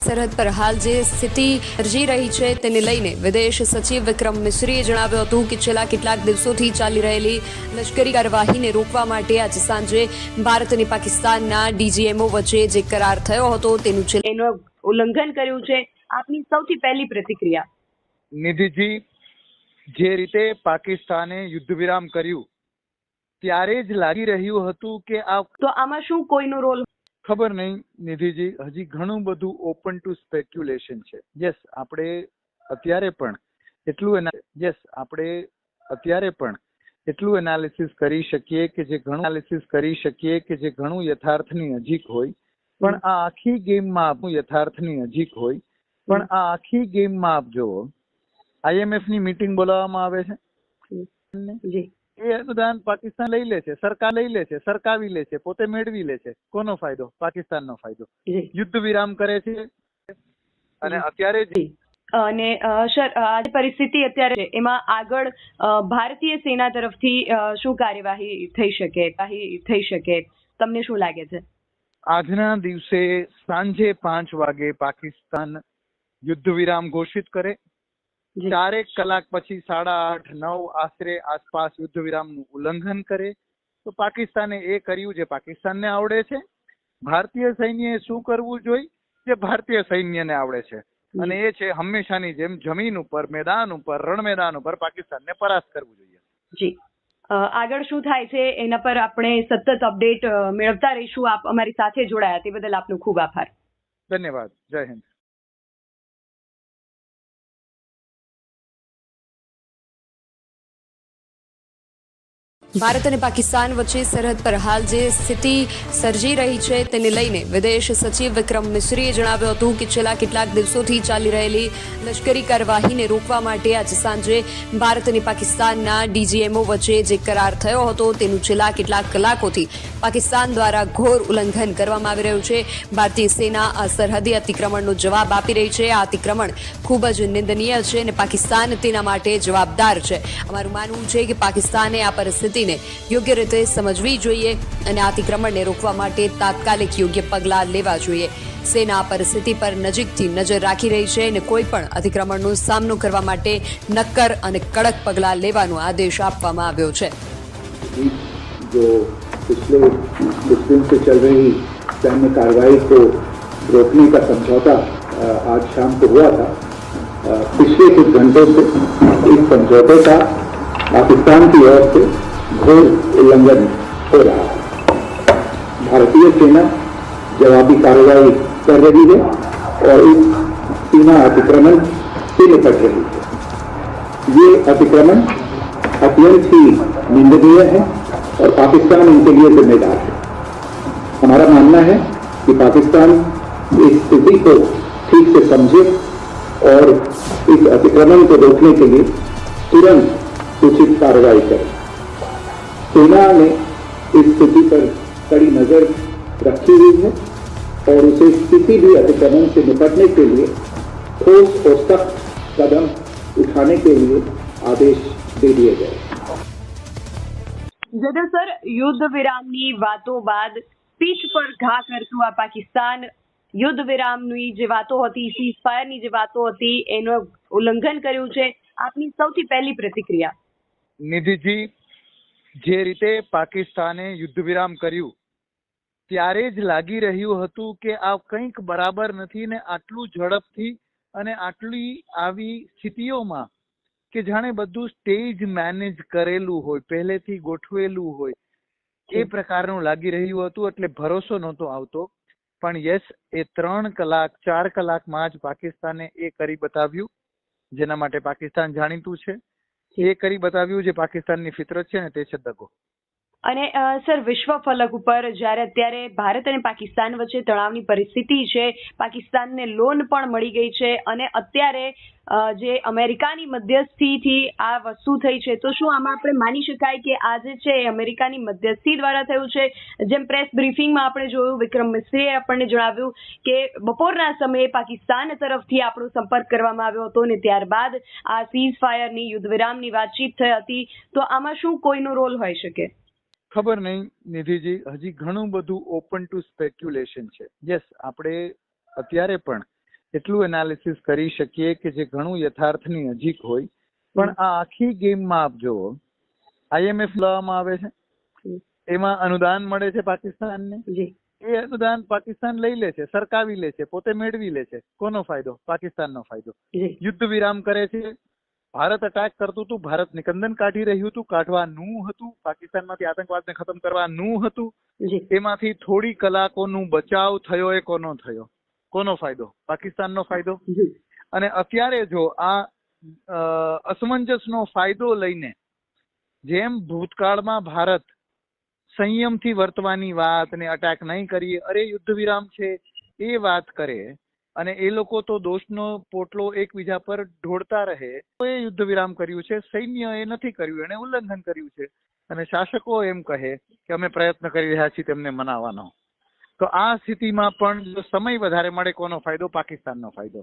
સરહદ પર હાલ જે સ્થિતિ સર્જી રહી છે તેને લઈને વિદેશ સચિવ વિક્રમ મિશ્રીએ જણાવ્યું હતું કે છેલ્લા કેટલાક દિવસોથી ચાલી રહેલી લશ્કરી કાર્યવાહીને રોકવા માટે આજે સાંજે ભારત અને પાકિસ્તાનના ડીજીએમઓ વચ્ચે જે કરાર થયો હતો તેનું છેલ્લે એનું ઉલ્લંઘન કર્યું છે. આપની સૌથી પહેલી પ્રતિક્રિયા? નિધિજી જે રીતે પાકિસ્તાને યુદ્ધ વિરામ કર્યું ત્યારે જ લાગી રહ્યું હતું કે આ તો આમાં શું કોઈનો રોલ ખબર નહીં, નિધિજી, હજી ઘણું બધું ઓપન ટુ સ્પેક્યુલેશન છે. યસ આપણે અત્યારે પણ એટલું યસ આપણે અત્યારે પણ એટલું એનાલિસિસ કરી શકીએ કે જે ઘણું એનાલિસિસ કરી શકીએ કે જે ઘણું યથાર્થની નજીક હોય. પણ આ આખી ગેમમાં આપણું યથાર્થની નજીક હોય. પણ આ આખી ગેમમાં આપ જુઓ આઈએમએફની મીટિંગ બોલાવવામાં આવે છે? એ અનુદાન પાકિસ્તાન લઈ લે છે સરકાર લઈ લે છે સરકાવી લે છે પોતે મેળવી લે છે. કોનો ફાયદો? પાકિસ્તાનનો ફાયદો. યુદ્ધ વિરામ કરે છે. અને અત્યારે જે અને સર આ પરિસ્થિતિ અત્યારે એમાં આગળ ભારતીય સેના તરફથી શું કાર્યવાહી થઈ શકે કાહી થઈ શકે? તમને શું લાગે છે? આજના દિવસે સાંજે પાંચ વાગે પાકિસ્તાન યુદ્ધ વિરામ ઘોષિત કરે. ચારેક કલાક પછી સાડા આઠ નવ આશરે આસપાસ યુદ્ધ વિરામનું ઉલ્લંઘન કરે. તો પાકિસ્તાને એ કર્યું જે પાકિસ્તાનને આવડે છે. ભારતીય સૈન્યએ શું કરવું જોઈએ જે ભારતીય સૈન્યને આવડે છે. અને એ છે હંમેશાની જેમ જમીન ઉપર મેદાન ઉપર રણ મેદાન ઉપર પાકિસ્તાનને પરાસ્ત કરવું જોઈએ. જી. આગળ શું થાય છે એના પર આપણે સતત અપડેટ મેળવતા રહીશું. આપ અમારી સાથે જોડાયા તે બદલ આપનો ખૂબ આભાર. ધન્યવાદ. જય હિન્દ. ભારત અને પાકિસ્તાન વચ્ચે સરહદ પર હાલ જે સ્થિતિ સર્જી રહી છે તેને લઈને વિદેશ સચિવ વિક્રમ મિશ્રીએ જણાવ્યું હતું કે છેલ્લા કેટલાક દિવસોથી ચાલી રહેલી લશ્કરી કાર્યવાહીને રોકવા માટે આજે સાંજે ભારત અને પાકિસ્તાનના ડીજીએમઓ વચ્ચે જે કરાર થયો હતો તેનું છેલ્લા કેટલાક કલાકોથી પાકિસ્તાન દ્વારા ઘોર ઉલ્લંઘન કરવામાં આવી રહ્યું છે. ભારતીય સેના આ સરહદી અતિક્રમણનો જવાબ આપી રહી છે. આ અતિક્રમણ ખૂબ જ નિંદનીય છે અને પાકિસ્તાન તેના માટે જવાબદાર છે. અમારું માનવું છે કે પાકિસ્તાને આ પરિસ્થિતિને યોગ્ય રીતે સમજવી જોઈએ અને આ અતિક્રમણને રોકવા માટે તાત્કાલિક યોગ્ય પગલાં લેવા જોઈએ સેના આ પરિસ્થિતિ પર નજીકથી નજર રાખી રહી છે અને કોઈ પણ અતિક્રમણનો સામનો કરવા માટે નક્કર અને કડક પગલાં લેવાનો આદેશ આપવામાં આવ્યો છે जो पिछले कुछ दिन से चल रही सैन्य कार्रवाई को रोकने का समझौता अ, आज शाम को हुआ था अ, पिछले कुछ घंटों से इस समझौते का पाकिस्तान की ओर से घोर उल्लंघन हो रहा है। भारतीय सेना जवाबी कार्रवाई कर रही है और इस सीमा अतिक्रमण से निपट रही है। ये अतिक्रमण अत्यंत ही निंदनीय है और पाकिस्तान इनके लिए जिम्मेदार है। हमारा मानना है कि पाकिस्तान इस स्थिति को ठीक से समझे और इस अतिक्रमण को रोकने के लिए तुरंत उचित कार्रवाई करे। सेना ने इस स्थिति पर कड़ी नजर रखी हुई है और उसे किसी भी अतिक्रमण से निपटने के लिए ठोस और सख्त कदम उठाने के लिए आदेश दे दिए गए જદર સર યુદ્ધ વિરામની વાતો બાદ પીઠ પર ઘા કરતું આ પાકિસ્તાન યુદ્ધ વિરામની જે વાતો હતી સીઝ ફાયરની જે વાતો હતી એનું ઉલ્લંઘન કર્યું છે આપની સૌથી પહેલી પ્રતિક્રિયા નિધિજી જે રીતે પાકિસ્તાને યુદ્ધ વિરામ કર્યું, ત્યારે જ લાગી રહ્યું હતું કે આ કંઈક બરાબર નથી ને આટલું ઝડપથી અને આટલી આવી સ્થિતિઓમાં કે જાણે બધું સ્ટેજ મેનેજ કરેલું હોય, પહેલેથી ગોઠવેલું હોય. એ પ્રકારનું લાગી રહ્યું હતું એટલે ભરોસો નહોતો આવતો. પણ યસ, એ ત્રણ કલાક, ચાર કલાકમાં જ પાકિસ્તાને એ કરી બતાવ્યું, જેના માટે પાકિસ્તાન જાણીતું છે. એ કરી બતાવ્યું જે પાકિસ્તાનની ફિતરત છે ને તે છે દગો. અને સર, વિશ્વ ફલક ઉપર જ્યારે અત્યારે ભારત અને પાકિસ્તાન વચ્ચે તણાવની પરિસ્થિતિ છે, પાકિસ્તાનને લોન પણ મળી ગઈ છે અને અત્યારે જે અમેરિકાની મધ્યસ્થીથી આ વસ્તુ થઈ છે, તો શું આમાં આપણે માની શકાય કે આ જે છે એ અમેરિકાની મધ્યસ્થી દ્વારા થયું છે? જેમ પ્રેસ બ્રીફિંગમાં આપણે જોયું, વિક્રમ મિશ્રીએ આપણને જણાવ્યું કે બપોરના સમયે પાકિસ્તાન તરફથી આપણો સંપર્ક કરવામાં આવ્યો હતો અને ત્યારબાદ આ સીઝ ફાયરની યુદ્ધ વિરામની વાતચીત થઈ હતી. તો આમાં શું કોઈનો રોલ હોઈ શકે? ખબર નહીં નિધિજી હજી ઘણું બધું ઓપન ટુ સ્પેક્યુલેશન છે. યસ આપણે અત્યારે પણ એટલું એનાલિસિસ કરી શકીએ કે જે ઘણું યથાર્થની નજીક હોય. પણ આ આખી ગેમમાં આપ જુઓ આઈએમએફ લાવવામાં આવે છે. એમાં અનુદાન મળે છે પાકિસ્તાનને? એ અનુદાન પાકિસ્તાન લઈ લે છે સરકાવી લે છે પોતે મેળવી લે છે. કોનો ફાયદો? પાકિસ્તાનનો ફાયદો. યુદ્ધ વિરામ કરે છે ભારત અટેક કરતું હતું ભારત નિકંદન કાઢી રહ્યું હતું કાઢવાનું હતું પાકિસ્તાનમાંથી આતંકવાદને ખતમ કરવાનું હતું. એમાંથી થોડી કલાકોનું બચાવ થયો એ કોનો થયો? કોનો ફાયદો? પાકિસ્તાનનો ફાયદો? અને અત્યારે જો આ અસમંજસનો ફાયદો લઈને જેમ ભૂતકાળમાં ભારત સંયમથી વર્તવાની વાત ને અટેક નહીં કરીએ અરે યુદ્ધ વિરામ છે એ વાત કરે અને એ લોકો તો દોષનો પોટલો એકબીજા પર ઢોળતા રહે. તો એ યુદ્ધ વિરામ કર્યું છે. સૈન્ય એ નથી કર્યું એને ઉલ્લંઘન કર્યું છે. અને શાસકો એમ કહે કે અમે પ્રયત્ન કરી રહ્યા છીએ તેમને મનાવવાનો. તો આ સ્થિતિમાં પણ જો સમય વધારે મળે કોનો ફાયદો? પાકિસ્તાનનો ફાયદો.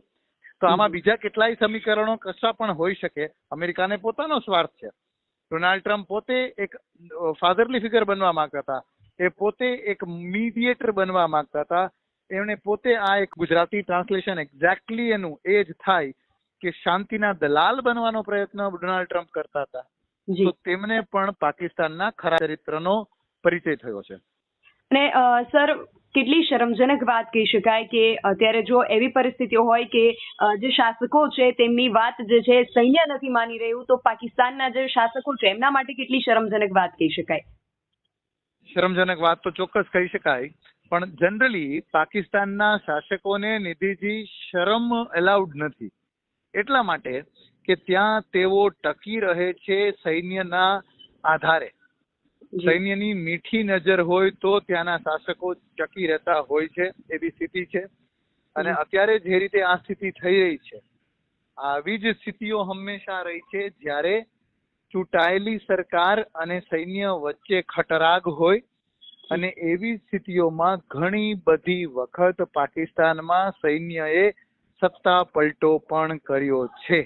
તો આમાં બીજા કેટલાય સમીકરણો કશા પણ હોઈ શકે. અમેરિકાને પોતાનો સ્વાર્થ છે. ડોનાલ્ડ ટ્રમ્પ પોતે એક ફાધરલી ફિગર બનવા માંગતા હતા. એ પોતે એક મીડિયેટર બનવા માંગતા હતા. એમણે પોતે આ એક ગુજરાતી ટ્રાન્સલેશન એક્ઝેક્ટલી એનું એ જ થાય કે શાંતિના દલાલ બનવાનો પ્રયત્ન ડોનાલ્ડ ટ્રમ્પ કરતા હતા. તો તેમને પણ પાકિસ્તાનના ખરા ચરિત્રનો પરિચય થયો છે. અને સર કેટલી શરમજનક વાત કહી શકાય કે અત્યારે જો એવી પરિસ્થિતિઓ હોય કે જે શાસકો છે તેમની વાત જે છે સૈન્ય નથી માની રહ્યું તો પાકિસ્તાનના જે શાસકો છે એમના માટે કેટલી શરમજનક વાત કહી શકાય? શરમજનક વાત તો ચોક્કસ કહી શકાય. પણ જનરલી પાકિસ્તાનના શાસકોને નિધિજી શરમ એલાઉડ નથી. એટલા માટે કે ત્યાં તેઓ ટકી રહે છે સૈન્યના આધારે. સૈન્યની મીઠી નજર હોય તો ત્યાંના શાસકો ટકી રહેતા હોય છે એવી સ્થિતિ છે. અને અત્યારે જે રીતે આ સ્થિતિ થઈ રહી છે આવી જ સ્થિતિઓ હંમેશા રહી છે જ્યારે ચૂંટાયેલી સરકાર અને સૈન્ય વચ્ચે ખટરાગ હોય અને એવી સ્થિતિઓમાં ઘણી બધી વખત પાકિસ્તાનમાં સૈન્યએ સત્તા પલટો પણ કર્યો છે.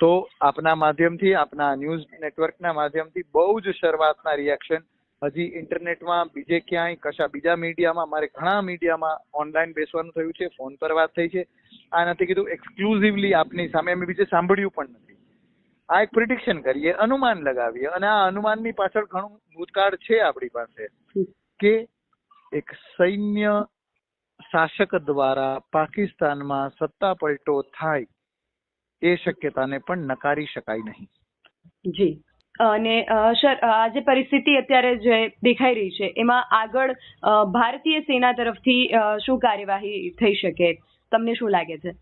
તો આપના માધ્યમથી આપના ન્યૂઝ નેટવર્કના માધ્યમથી બહુ જ શરૂઆતના રિએક્શન. હજી ઇન્ટરનેટમાં બીજે ક્યાંય કશા બીજા મીડિયામાં મારે ઘણા મીડિયામાં ઓનલાઈન બેસવાનું થયું છે ફોન પર વાત થઈ છે. આ નથી કીધું એક્સક્લુઝિવલી આપની સામે. અમે બીજે સાંભળ્યું પણ નથી. આ એક પ્રિડિક્શન કરીએ, અનુમાન લગાવીએ અને આ અનુમાનની પાછળ ઘણું ભૂતકાળ છે આપણી પાસે કે એક સૈન્ય શાસક દ્વારા પાકિસ્તાનમાં સત્તા પલટો થાય એ શક્યતાને પણ નકારી શકાય નહીં. જી. અને સર આ જે પરિસ્થિતિ અત્યારે જે દેખાઈ રહી છે, એમાં આગળ ભારતીય સેના તરફથી શું કાર્યવાહી થઈ શકે? તમને શું લાગે છે?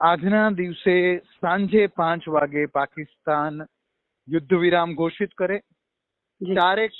આજના દિવસે સાંજે પાંચ વાગે પાકિસ્તાન યુદ્ધ વિરામ ઘોષિત કરે. ચારેક